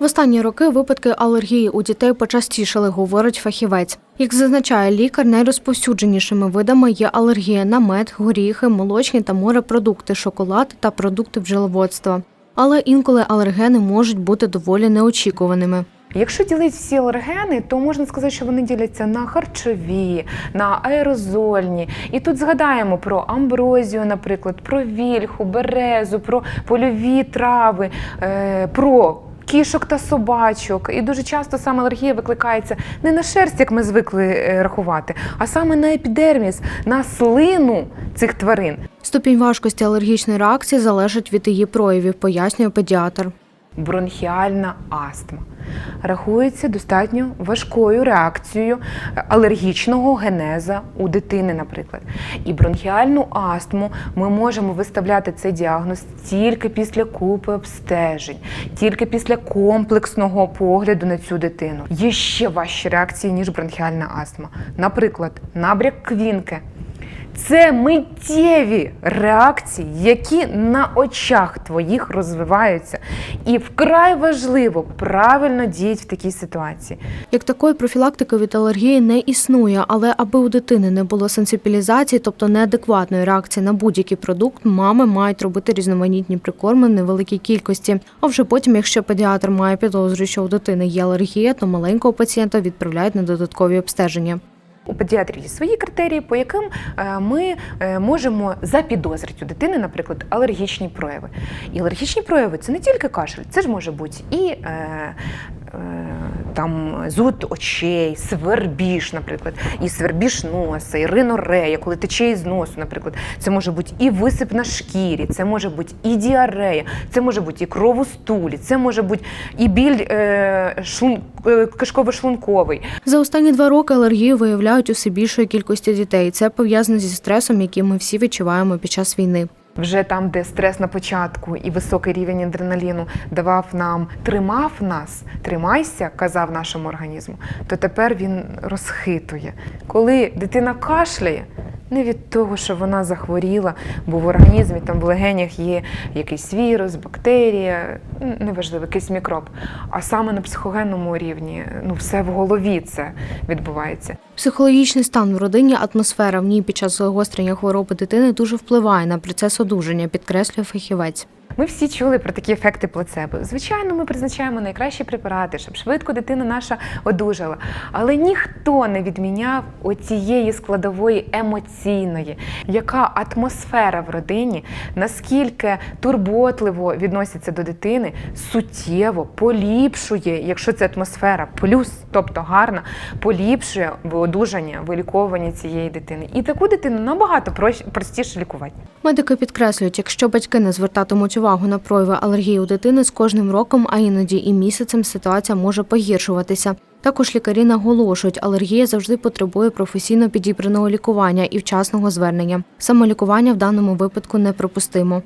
В останні роки випадки алергії у дітей почастішали, говорить фахівець. Як зазначає лікар, найрозповсюдженішими видами є алергія на мед, горіхи, молочні та морепродукти, шоколад та продукти бджоловодства. Але інколи алергени можуть бути доволі неочікуваними. Якщо ділити всі алергени, то можна сказати, що вони діляться на харчові, на аерозольні. І тут згадаємо про амброзію, наприклад, про вільху, березу, про польові трави, е, про кішок та собачок. І дуже часто саме алергія викликається не на шерсть, як ми звикли е, рахувати, а саме на епідерміс, на слину цих тварин. Ступінь важкості алергічної реакції залежить від її проявів, пояснює педіатр. Бронхіальна астма. Рахується достатньо важкою реакцією алергічного генеза у дитини, наприклад. І бронхіальну астму ми можемо виставляти цей діагноз тільки після купи обстежень, тільки після комплексного погляду на цю дитину. Є ще важчі реакції, ніж бронхіальна астма. Наприклад, набряк квінки. Це миттєві реакції, які на очах твоїх розвиваються. І вкрай важливо правильно діяти в такій ситуації. Як такої профілактики від алергії не існує, але аби у дитини не було сенсибілізації, тобто неадекватної реакції на будь-який продукт, мами мають робити різноманітні прикорми в невеликій кількості. А вже потім, якщо педіатр має підозрю, що у дитини є алергія, то маленького пацієнта відправляють на додаткові обстеження. У педіатрії свої критерії, по яким е, ми е, можемо запідозрити у дитини, наприклад, алергічні прояви. І алергічні прояви це не тільки кашель, це ж може бути і е, е, там зуд очей, свербіж, наприклад, і свербіж носа, і ринорея, коли тече із носу, наприклад. Це може бути і висип на шкірі, це може бути і діарея, це може бути і кров у стулі, це може бути і біль е, шлун, е, кишково-шлунковий. За останні два роки алергію виявляють у все більшої кількості дітей. Це пов'язано зі стресом, який ми всі відчуваємо під час війни. Вже там, де стрес на початку і високий рівень адреналіну давав нам, тримав нас, тримайся, казав нашому організму, то тепер він розхитує. Коли дитина кашляє, не від того, що вона захворіла, бо в організмі там в легенях є якийсь вірус, бактерія, неважливо, якийсь мікроб. А саме на психогенному рівні, ну все в голові це відбувається. Психологічний стан в родині, атмосфера в ній під час загострення хвороби дитини дуже впливає на процес одужання, підкреслює фахівець. Ми всі чули про такі ефекти плацебо. Звичайно, ми призначаємо найкращі препарати, щоб швидко дитина наша одужала. Але ніхто не відміняв оцієї складової емоційної, яка атмосфера в родині, наскільки турботливо відноситься до дитини, суттєво поліпшує, якщо це атмосфера плюс, тобто гарна, поліпшує одужання, виліковування цієї дитини. І таку дитину набагато простіше лікувати. Медики підкреслюють, якщо батьки не звертатимуть увагу на прояви алергії у дитини з кожним роком, а іноді і місяцем ситуація може погіршуватися. Також лікарі наголошують, алергія завжди потребує професійно підібраного лікування і вчасного звернення. Самолікування в даному випадку неприпустимо.